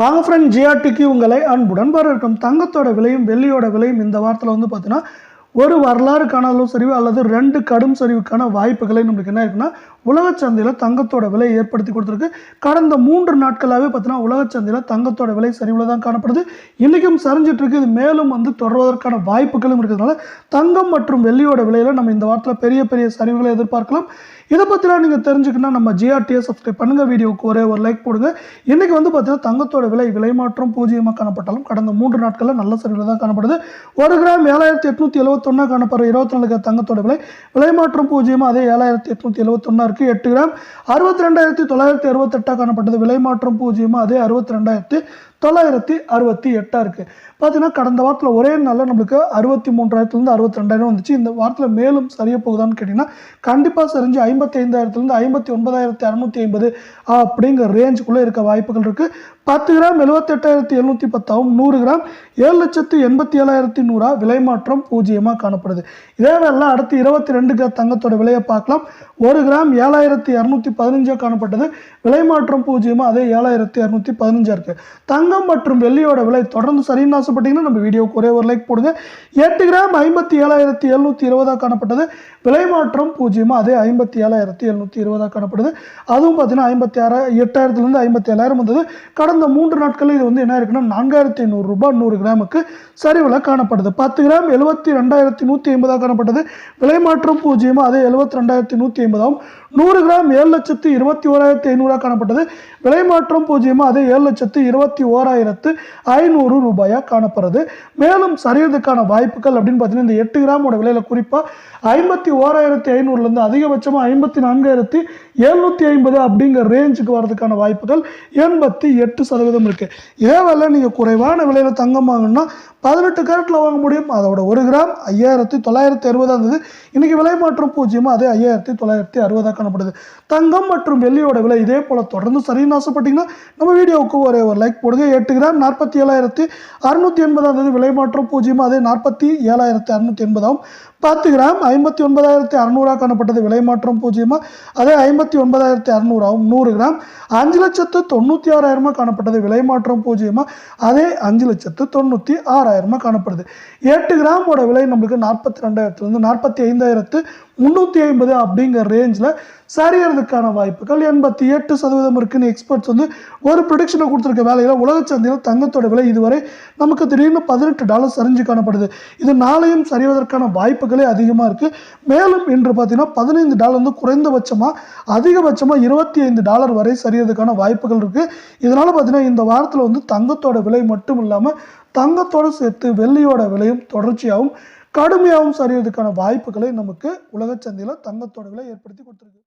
வாங்க ஃப்ரெண்ட் ஜிஆர்டிக்கு உங்களை அன்புடன் வரவேற்கும் தங்கத்தோட விலையும் வெள்ளியோட விலையும் இந்த வாரத்தில் வந்து பார்த்தீங்கன்னா ஒரு வரலாறு காணாலும் சரிவு அல்லது ரெண்டு கடும் சரிவுக்கான வாய்ப்புகளை நம்மளுக்கு என்ன இருக்குன்னா உலக சந்தையில் தங்கத்தோட விலை ஏற்படுத்தி கொடுத்துருக்கு. கடந்த மூன்று நாட்களாகவே பார்த்தீங்கன்னா உலக சந்தையில் தங்கத்தோட விலை சரிவில் தான் காணப்படுது. இன்றைக்கும் சரிஞ்சிட்டு இருக்கு இது மேலும் வந்து தொடர்வதற்கான வாய்ப்புகளும் இருக்கிறதுனால தங்கம் மற்றும் வெள்ளியோட விலையில் நம்ம இந்த வாரத்தில் பெரிய பெரிய சரிவுகளை எதிர்பார்க்கலாம். இதை பற்றிலாம் நீங்கள் தெரிஞ்சுக்கணும் நம்ம ஜிஆர்டியை சப்ஸ்கிரைப் பண்ணுங்கள் வீடியோவுக்கு ஒரே ஒரு லைக் போடுங்க. இன்றைக்கி வந்து பார்த்தீங்கன்னா தங்கத்தோட விலை விலை மாற்றம் பூஜ்ஜியமாக காணப்பட்டாலும் கடந்த மூன்று நாட்களில் நல்ல சரிவில் தான் காணப்படுது. ஒரு கிராம் ஏழாயிரத்தி எட்நூற்றி எழுபத்தொன்னா காணப்படுற இருபத்தி நாலு கிராம் தங்கத்தோட விலை. விலை மாற்றம் பூஜ்ஜியமாக அதே ஏழாயிரத்தி எட்நூற்றி எழுபத்தொன்னா இருக்குது எட்டு கிராம். அறுபத்தி ரெண்டாயிரத்தி தொள்ளாயிரத்தி அறுபத்தெட்டாக காணப்பட்டது. விலை மாற்றம் பூஜ்ஜியமாக அதே அறுபத்தி ரெண்டாயிரத்தி தொள்ளாயிரத்தி அறுபத்தி எட்டாக இருக்குது பார்த்தீங்கன்னா கடந்த வாரத்தில் ஒரே நாளில் நம்மளுக்கு அறுபத்தி மூன்றாயிரத்துலேருந்து அறுபத்தி ரெண்டாயிரம் வந்துச்சு. இந்த வாரத்தில் மேலும் சரிய போகுதான்னு கேட்டிங்கன்னா கண்டிப்பாக சரிஞ்சு ஐம்பத்தி ஐந்தாயிரத்துலேருந்து ஐம்பத்தி ஒன்பதாயிரத்தி அறநூற்றி ஐம்பது அப்படிங்கிற ரேஞ்சுக்குள்ளே இருக்க வாய்ப்புகள் இருக்குது பத்து கிராம் எழுபத்தெட்டாயிரத்தி எழுநூற்றி பத்தாவும் நூறு கிராம் ஏழு லட்சத்து எண்பத்தி ஏழாயிரத்தி நூறா விலை மாற்றம் பூஜ்ஜியமாக காணப்படுது. இதே வேலை அடுத்து இருபத்தி ரெண்டு கிராம் தங்கத்தோட விலையை பார்க்கலாம். ஒரு கிராம் ஏழாயிரத்தி இரநூத்தி பதினஞ்சாக காணப்பட்டது. விலை மாற்றம் பூஜ்ஜியமாக அதே ஏழாயிரத்தி இரநூத்தி பதினஞ்சா இருக்குது தங்க தங்கம் மற்றும் வெள்ளியோட விலை தொடர்ந்து சரின்னு ஆசைப்பட்டீங்கன்னா நம்ம வீடியோவுக்கு ஒரே ஒரு லைக் போடுங்க. எட்டு கிராம் ஐம்பத்தி ஏழாயிரத்தி எழுநூற்றி இருபதாக காணப்பட்டது. விலை மாற்றம் பூஜ்ஜியமாக அதே ஐம்பத்தி ஏழாயிரத்தி எழுநூற்றி இருபதாக காணப்படுது. அதுவும் பார்த்தீங்கன்னா ஐம்பத்தி ஆறு எட்டாயிரத்துலேருந்து ஐம்பத்தி ஏழாயிரம் வந்தது. கடந்த மூன்று நாட்களில் இது வந்து என்ன இருக்குன்னா நான்காயிரத்தி ஐநூறு ரூபாய் நூறு கிராமுக்கு சரிவில் காணப்படுது. பத்து கிராம் எழுபத்தி ரெண்டாயிரத்தி நூற்றி ஐம்பதாக காணப்பட்டது. விலை மாற்றம் பூஜ்ஜியமாக அதே எழுபத்தி ரெண்டாயிரத்தி நூற்றி ஐம்பதாகவும் நூறு கிராம் ஏழு லட்சத்து இருபத்தி ஓராயிரத்தி ஐநூறாக காணப்பட்டது. விலை மாற்றம் பூஜ்ஜியமாக அதே ஏழு லட்சத்து இருபத்தி ஓ ஓராயிரத்து ஐநூறு ரூபாயாக காணப்படுறது. மேலும் சரியதுக்கான வாய்ப்புகள் அப்படின்னு பார்த்தீங்கன்னா இந்த எட்டு கிராமோட விலையில் குறிப்பாக ஐம்பத்தி ஓராயிரத்தி ஐநூறுலேருந்து அதிகபட்சமாக ஐம்பத்தி நான்காயிரத்தி எழுநூற்றி ஐம்பது அப்படிங்கிற ரேஞ்சுக்கு வரதுக்கான வாய்ப்புகள் எண்பத்தி எட்டு சதவீதம் இருக்குது இதே வேலை நீங்கள் குறைவான விலையில் தங்கம் வாங்கணும்னா பதினெட்டு கேரட்டில் வாங்க முடியும். அதோட ஒரு கிராம் ஐயாயிரத்தி தொள்ளாயிரத்தி அறுபதாக இருந்தது. இன்றைக்கி விலை மாற்றம் பூஜ்ஜியமாக அதே ஐயாயிரத்தி தொள்ளாயிரத்தி அறுபதாக காணப்படுது. தங்கம் மற்றும் வெள்ளியோட விலை இதே போல் தொடர்ந்து சரின்னு ஆசைப்பட்டீங்கன்னா நம்ம வீடியோவுக்கு ஒரு ஒரு லைக் போடுங்க. எட்டு கிராம் நாற்பத்தி ஏழாயிரத்தி அறுநூற்றி எண்பதாம் தேதி விலை மாற்றம் பூஜ்ஜியம் அதே நாற்பத்தி ஏழாயிரத்தி அறுநூற்றி எண்பதாம் பத்து கிராம் ஐம்பத்தி ஒன்பதாயிரத்தி அறநூறாக காணப்பட்டது. விலை மாற்றம் பூஜ்ஜியமாக அதே ஐம்பத்தி ஒன்பதாயிரத்தி அறநூறாகவும் நூறு கிராம். அஞ்சு லட்சத்து தொண்ணூற்றி ஆறாயிரமாக காணப்பட்டது. விலை மாற்றம் பூஜ்ஜியமாக அதே அஞ்சு லட்சத்து தொண்ணூற்றி ஆறாயிரமாக காணப்படுது. எட்டு கிராமோட விலை நம்மளுக்கு நாற்பத்தி ரெண்டாயிரத்துலேருந்து நாற்பத்தி ஐந்தாயிரத்து முந்நூற்றி ஐம்பது அப்படிங்கிற ரேஞ்சில் சரியறதுக்கான வாய்ப்புகள் எண்பத்தி எட்டு சதவீதம் இருக்குன்னு எக்ஸ்பர்ட்ஸ் வந்து ஒரு ப்ரொடிக்ஷனை கொடுத்துருக்க வேலையில் உலக சந்தையில் தங்கத்தோட விலை இதுவரை நமக்கு திடீர்னு பதினெட்டு டாலர் சரிஞ்சு காணப்படுது. இது நாளையும் சரிவதற்கான வாய்ப்புகள் அதிகமாக இருக்குது மேலும் இன்று பார்த்தீங்கன்னா பதினைந்து டாலர் வந்து குறைந்தபட்சமாக அதிகபட்சமாக இருபத்தி ஐந்து டாலர் வரை சரியறதுக்கான வாய்ப்புகள் இருக்குது இதனால் பார்த்தீங்கன்னா இந்த வாரத்தில் வந்து தங்கத்தோட விலை மட்டும் இல்லாமல் தங்கத்தோடு சேர்த்து வெள்ளியோட விலையும் தொடர்ச்சியாகவும் கடுமையாகவும் சரியறதுக்கான வாய்ப்புகளை நமக்கு உலகச் சந்தையில் தங்கத்தோட விலை ஏற்படுத்தி கொடுத்துருக்கு.